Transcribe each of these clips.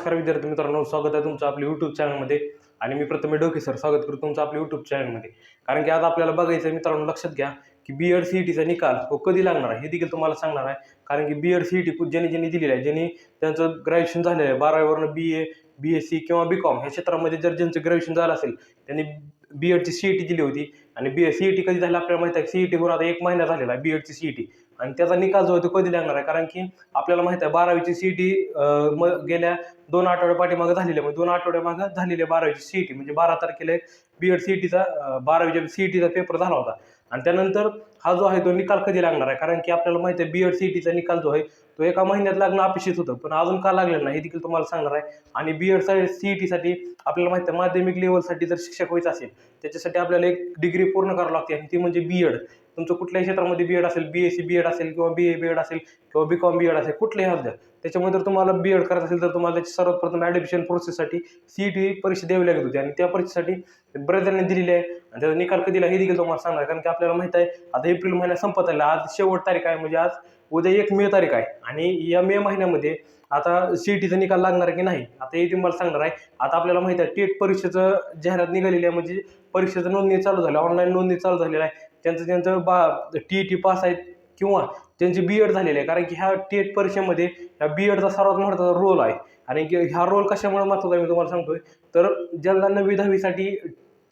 नमस्कार विद्यार्थी मित्रांनो स्वागत आहे तुमचं आपल्या यूट्यूब चॅनलमध्ये आणि मी प्रथमे डोके सर स्वागत करतो तुमचं आपल्या यूट्यूब चॅनलमध्ये कारण की आज आपल्याला बघायचं आहे मित्रांनो लक्षात घ्या की बी एड सी ई टीचा निकाल हो कधी लागणार आहे हे देखील तुम्हाला सांगणार आहे. कारण की B Ed C E T ज्यांनी ज्यांनी दिलेली आहे ज्यांनी त्यांचं ग्रॅज्युएशन झालेलं आहे बारावीवरनं बी ए बी एस सी किंवा बी कॉम ह्या क्षेत्रामध्ये जर ज्यांचं ग्रॅज्युएशन झालं असेल त्यांनी बी एडची सी ई टी दिली होती. आणि बी सी ई टी कधी झाली आपल्याला माहिती आहे? सी ई टी आता एक महिना झालेला आहे बी एडची सी ई टी आणि त्याचा निकाल जो आहे तो कधी लागणार आहे? कारण की आपल्याला माहिती आहे बारावीची सी ई टी मग गेल्या दोन आठवड्या पाठीमागं झालेल्या म्हणजे दोन आठवड्यामागं झालेली झालेल्या बारावीची सी ई टी म्हणजे बारा तारखेला बी एड सी ई टीचा बारावीच्या सी ई टीचा पेपर झाला होता. आणि त्यानंतर हा जो आहे तो निकाल कधी लागणार आहे? कारण की आपल्याला माहिती आहे बी एड सी ई टीचा निकाल जो आहे तो एका महिन्यात लागणं अपेक्षित होतं. पण अजून का लागलं नाही हे देखील तुम्हाला सांगणार आहे. आणि बी एड सी ई टीसाठी आपल्याला माहिती आहे माध्यमिक लेवलसाठी जर शिक्षक व्हायचं असेल त्याच्यासाठी आपल्याला एक डिग्री पूर्ण करावी लागते. आणि ती म्हणजे बी एड तुमचं कुठल्याही क्षेत्रामध्ये बी एड असेल B S C B Ed असेल किंवा बी ए बी एड असेल किंवा बी कॉम बी एड असेल कुठलेही असू द्या त्याच्यामध्ये जर तुम्हाला बी एड करायचं असेल तर तुम्हाला त्याची सर्वात प्रथम ॲडमिशन प्रोसेससाठी सी ई टी परीक्षा द्यावी लागत होती. आणि त्या परीक्षेसाठी बऱ्याच जणांनी दिलेली आहे. आणि त्याचा निकाल कधीला हे देखील तुम्हाला सांगणार कारण की आपल्याला माहीत आहे आता एप्रिल महिना संपत आला. आज शेवट तारीख आहे. म्हणजे आज उद्या एक मे तारीख आहे. आणि या मे महिन्यामध्ये आता सी ई टीचा निकाल लागणार आहे की नाही? आता हे तुम्हाला सांगणार आहे आता आपल्याला माहिती आहे टेट परीक्षेचं जाहिरात निघालेली आहे म्हणजे परीक्षेचं नोंदणी चालू झाली ऑनलाईन नोंदणी चालू झालेली आहे. त्यांचं त्यांचं बा टी ई टी पास आहेत किंवा त्यांची बी एड झालेली आहे. कारण की ह्या टेट परीक्षेमध्ये ह्या बी एडचा सर्वात महत्त्वाचा रोल आहे. आणि की ह्या रोल कशामुळे महत्त्वाचा आहे मी तुम्हाला सांगतोय? तर ज्यांना नवी दहावीसाठी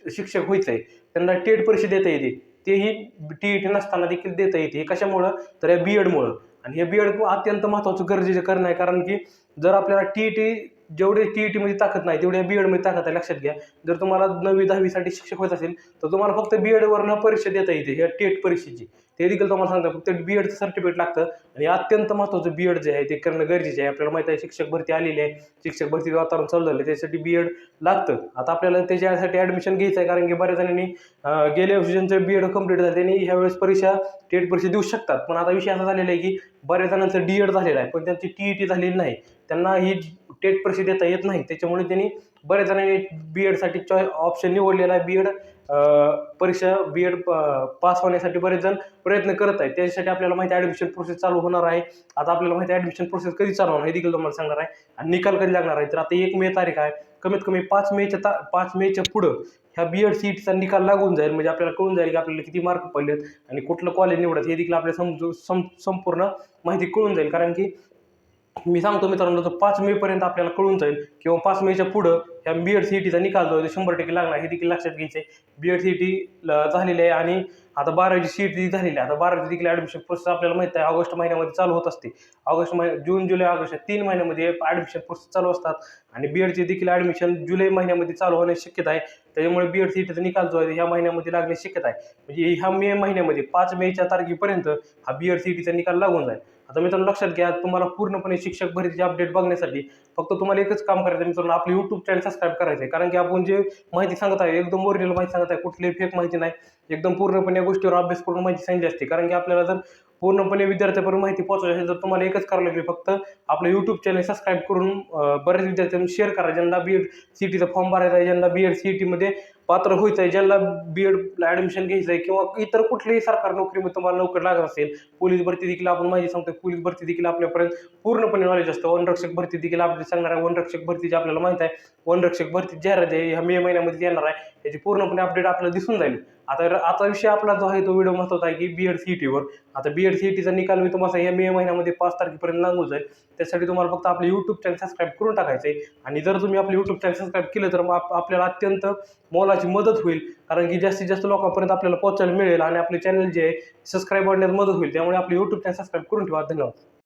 शिक्षक व्हायचं आहे त्यांना टेट परीक्षा देता येते. तेही टी ई टी नसताना देखील देता येते. हे कशामुळं? तर या बी एडमुळं आणि हे बी एड अत्यंत महत्त्वाचं गरजेचं करणं आहे. कारण की जर आपल्याला टी ई टी जेवढे टी ई टीमध्ये ताकद नाही तेवढ्या बी एडमध्ये ताकद आहे. लक्षात घ्या. जर तुम्हाला नववी दहावीसाठी शिक्षक होत असेल तर तुम्हाला फक्त बी एडवरनं परीक्षा देता येते. ह्या टेट परीक्षेची. ते देखील तुम्हाला सांगतात फक्त बी एडचं सर्टिफिकेट लागतं आणि अत्यंत महत्त्वाचं बी एड जे आहे ते करणं गरजेचं आहे. आपल्याला माहिती आहे शिक्षक भरती आलेली आहे. शिक्षक भरती वातावरण चालू झालं त्यासाठी बी एड लागतं. आता आपल्याला त्याच्यासाठी ॲडमिशन घ्यायचं आहे कारण की बऱ्याच जणांनी गेल्या वर्षी ज्यांचं बी एड कंप्लीट झालं त्यांनी ह्यावेळेस परीक्षा टेट परीक्षा देऊ शकतात. पण आता विषय असा झालेला आहे की बऱ्याच जणांचं डी एड झालेलं आहे पण त्यांची टी ई टी झालेली नाही. त्यांना ही टेट परीक्षा देता येत नाही. त्याच्यामुळे त्यांनी बऱ्याच जणांनी बी एडसाठी चॉय ऑप्शन निवडलेला आहे. बी एड परीक्षा बी एड पास होण्यासाठी बरेच जण प्रयत्न करत आहेत. त्याच्यासाठी आपल्याला माहिती ॲडमिशन प्रोसेस चालू होणार आहे. आता आपल्याला माहिती आहे ॲडमिशन प्रोसेस कधी चालू होणार हे देखील तुम्हाला सांगणार आहे. आणि निकाल कधी लागणार आहे? तर आता एक मे तारीख आहे. कमीत कमी पाच मेच्या ता पाच मेच्या पुढं ह्या बी एड सीटचा निकाल लागून जाईल. म्हणजे आपल्याला कळून जाईल की आपल्याला किती मार्क पडलेत आणि कुठलं कॉलेज निवडत हे देखील आपल्याला समजू सम संपूर्ण माहिती कळून जाईल. कारण की मी सांगतो मित्रांनो तर पाच मेपर्यंत आपल्याला कळून जाईल किंवा पाच मेच्या पुढं ह्या बी एड सी ई टीचा निकाल जो आहे शंभर टक्के लागणार हे देखील लक्षात घ्यायचं आहे B Ed C E T झालेली आहे आणि आता बारावीची सी ई टी झालेली आहे आता बारावीची देखील ॲडमिशन प्रोसेस आपल्याला माहिती आहे ऑगस्ट महिन्यामध्ये चालू होत असते. ऑगस्ट महिन्या जून जुलै ऑगस्ट या तीन महिन्यामध्ये ॲडमिशन प्रोसेस चालू असतात आणि बी एडची देखील ॲडमिशन जुलै महिन्यामध्ये चालू होण्याची शक्यता आहे. त्याच्यामुळे बी एड सी ई टीचा निकाल जो आहे ह्या महिन्यामध्ये लागण्याची शक्यता आहे. म्हणजे ह्या मे महिन्यामध्ये पाच मेच्या तारखेपर्यंत हा बी एड सी ई टीचा निकाल लागून जाईल. आता मित्रांनो लक्षात घ्या तुम्हाला पूर्णपणे शिक्षक भरतीचे अपडेट बघण्यासाठी फक्त तुम्हाला एकच काम करायचं आहे मित्रांनो आपलं युट्यूब चॅनल सबस्क्राईब करायचं आहे. कारण की आपण जे माहिती सांगत आहे एकदम ओरिजिनल माहिती सांगत आहे कुठलीही फेक माहिती नाही. एकदम पूर्णपणे या गोष्टीवर अभ्यास करून माहिती सांगितली असते. कारण की आपल्याला जर पूर्णपणे विद्यार्थ्यापर्यंत माहिती पोहोचवायची असेल तर तुम्हाला एकच करावं लागेल फक्त आपलं यूट्यूब चॅनल सबस्क्राईब करून बऱ्याच विद्यार्थ्यांना शेअर करा. ज्यांना बी एड सी टीचा फॉर्म भरायचा आहे ज्यांना बी एड सी टीमध्ये पात्र व्हायचं आहे ज्यांना बी एडला ॲडमिशन घ्यायचं आहे किंवा इतर कुठलीही सरकार नोकरीमध्ये तुम्हाला नोकरी लागत असेल पोलीस भरती देखील आपण माहिती सांगतो पोलीस भरती देखील आपल्यापर्यंत पूर्णपणे नॉलेज असतं. वनरक्षक भरती देखील आपल्याला सांगणार आहे. वनरक्षक भरतीची आपल्याला माहिती आहे वनरक्षक भरती जाहिरात आहे ह्या मे महिन्यामध्ये येणार आहे. याची पूर्णपणे अपडेट आपल्याला दिसून जाईल. आता आता विषय आपला जो आहे तो व्हिडिओ महत्त्वाचा आहे की बी एड सी ई टीवर आता बी एड सी ई टीचा निकाल मी तुम्हाला या मे महिन्यामध्ये पाच तारखेपर्यंत लागून जाईल त्यासाठी तुम्हाला फक्त आपले यूट्यूब चॅनल सबस्क्राईब करून टाकायचं आहे आणि जर तुम्ही आपले यूट्यूब चॅनल सबस्क्राईब केलं तर मग आप आपल्याला अत्यंत मोलाची मदत होईल. कारण की जास्तीत जास्त लोकांपर्यंत आपल्याला पोहोचायला मिळेल आणि आपले चॅनल जे आहे सबस्क्राईब वाढण्यात मदत होईल. त्यामुळे आपले यूट्यूब चॅनल सबस्क्राईब करून ठेवा. धन्यवाद.